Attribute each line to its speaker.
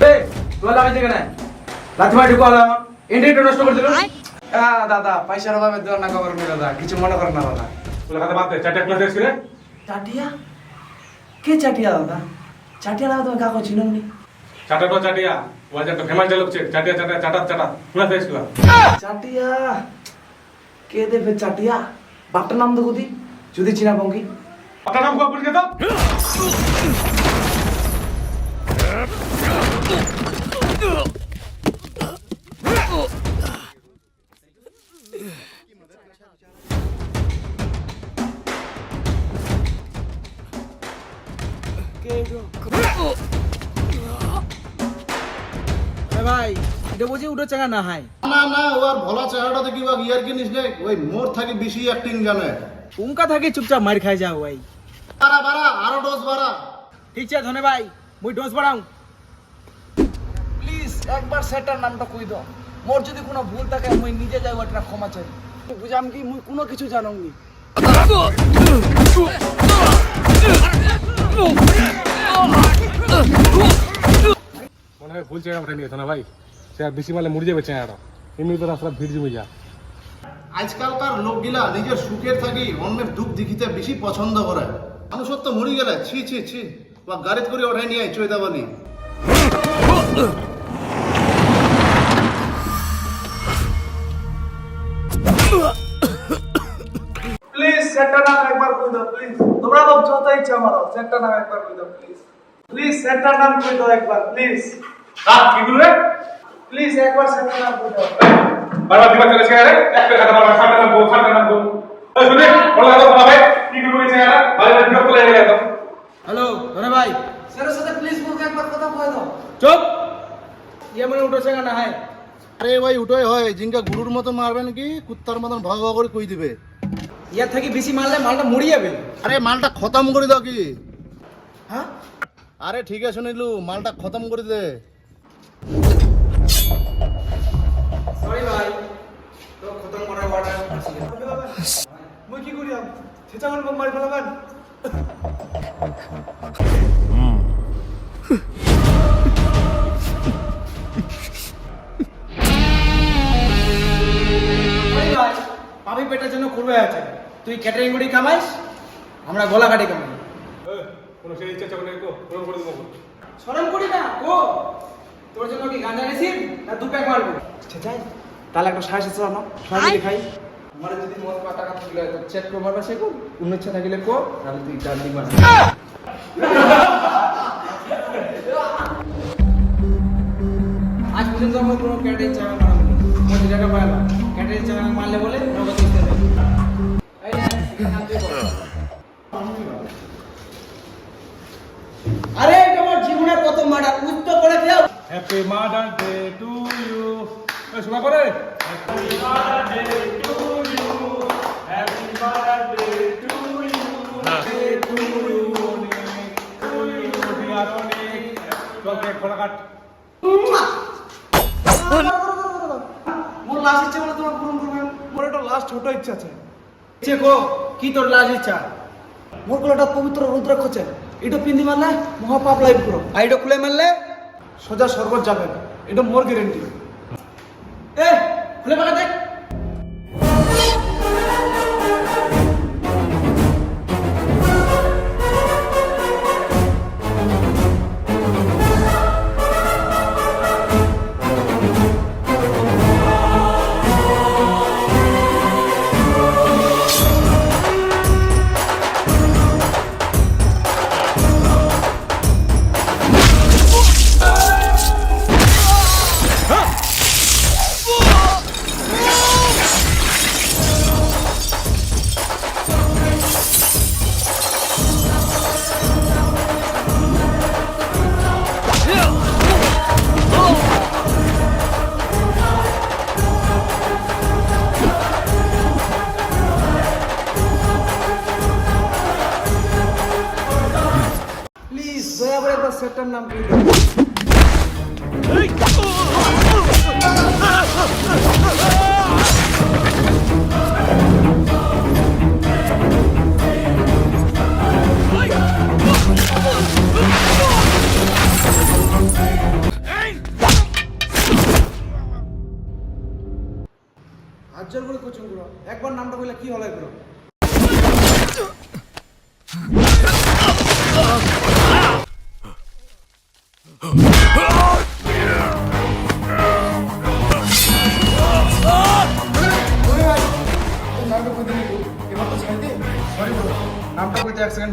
Speaker 1: কয়লা হয়েছে কেন? লাথি মারি ঢুকো আমার ইন্টারনেট নষ্ট করে দিল। আহ, দাদা পয়সার অভাবে দেওয়ার না খবর নেই দাদা কিছু মনে করেন না দাদা।
Speaker 2: বলে কথা বাদ দে চারটে ক্লাস এসে রে?
Speaker 1: চাটিয়া? কে চাটিয়া দাদা? চাটিয়া না তুমি কাকো চিনো নি?
Speaker 2: চাটা তো চাটিয়া। ও আজ একটা ফেমাস ডায়লগ চেক চাটিয়া চাটা চাটা চাটা। ক্লাস এসে ক্লাস
Speaker 1: চাটিয়া? কে দেবে চাটিয়া? বাপটার নাম দেখো দি যদি চিনা পঙ্কি।
Speaker 2: আপনার নাম কে তো?
Speaker 1: ভাই এটা বুঝি উঠো চাঙা না হাই
Speaker 3: না না ওর ভোলা চেহারাটা দেখি বা ইয়ার কিনিস নে? ওই মোর থাকি বেশি অ্যাক্টিং জানে।
Speaker 1: উনকা থাকে চুপচাপ মার খাই যাও ভাই।
Speaker 3: বাড়া বাড়া আরও ডোজ বাড়া।
Speaker 1: ঠিক আছে ধনে ভাই মুই ডোজ বাড়াও। প্লিজ একবার সেটার নামটা কই দাও। মোর যদি কোনো ভুল থাকে মুই নিজে যাই ওটা ক্ষমা চাই। বুঝাম কি? মুই কোনো কিছু জানাও নি।
Speaker 2: ভুল চেহারা উঠে নিয়েছে না ভাই। সে আর বেশি মালে মুড়ি যাবে চেহারা এমনি তো রাস্তা ভিড় জমে যা
Speaker 3: আজকালকার লোকগুলা নিজের সুখের থাকি অন্যের দুঃখ দেখিতে বেশি পছন্দ করে। মানুষের তো মরি গেলে ছি ছি ছি বা গাড়িত করে ওঠাই নিয়ে চৈতা বলি।
Speaker 1: প্লিজ নাম একবার কই দাও প্লিজ তোমরা তো যত ইচ্ছা মারো সেটার নাম একবার কই দাও প্লিজ প্লিজ সেটার নাম কই দাও একবার প্লিজ
Speaker 2: রাত কি করবে
Speaker 1: প্লিজ একবার সেটার নাম কই
Speaker 2: বারবার দিবার চলে চেহারা একটা কথা বারবার সামনে নাম বল সামনে নাম বল শুনে বড় কথা বলা কি করবে চেহারা ভালো ভালো বিরক্ত লেগে গেল
Speaker 1: হ্যালো ভাই। স্যারের সাথে প্লিজ মুখে একবার কথা কই দাও। চুপ! ইয়ে মানে না
Speaker 3: আরে ভাই উঠোই হয়। জিঙ্কা গুরুর মতো মারবে নাকি? কুত্তার মতন ভাগ ভাগ করে কই দিবে?
Speaker 1: ইয়ার থাকি বেশি মারলে মালটা মরি যাবে।
Speaker 3: আরে মালটা খতম করে দাও কি?
Speaker 1: হ্যাঁ?
Speaker 3: আরে ঠিক আছে শুনিলু মালটা খতম করে দে।
Speaker 1: সরি ভাই তো খতম করার অর্ডার মুই কি করি আম সেটা মারি ফেলাবেন পাবি পেটের জন্য করবে আছে তুই ক্যাটারিং গুড়ি কামাইস আমরা গলা কাটি কামাই
Speaker 2: কোনো সেই ইচ্ছা তো পূরণ করে দেবো
Speaker 1: সরম করি না ও তোর জন্য কি গাঁজা না দু প্যাক মারবো? আচ্ছা যাই। তাহলে একটা সাড়ে সাতশো আনো সবাই মিলে খাই। আমার যদি মদ পা টাকা থাকলে তো চেক করে মারবা সে কর ইচ্ছা থাকলে কো তাহলে তুই মার আজ পর্যন্ত আমার কোনো ক্যাটারিং চাকা মারা ক্যাটারিং চাকা মারলে বলে নগদ দিতে হবে। এই নে, এখানে তুই বল। আরে এটা আমার জীবনের প্রথম মার্ডার উত্ত করে খেয়াল
Speaker 2: happy mother day to you ওই শোনা করে
Speaker 1: মোর লাস্ট ইচ্ছা বলে তোমার পূরণ করবে। মোর একটা লাস্ট ছোট ইচ্ছা আছে। ইচ্ছে কো কি তোর লাস্ট ইচ্ছা? মোর কোলে একটা পবিত্র রুদ্রাক্ষ আছে। এটা পিন্দি মারলে মহাপাপ লাইভ করো। আর এটা খুলে মারলে সোজা স্বর্গ যাবে এটা মোর গ্যারেন্টি এ খুলে পাকা দেখ সেটটার নাম কি? একবার নামটা বললে কি হলাই করো নামটা কইতে এক সেকেন্ড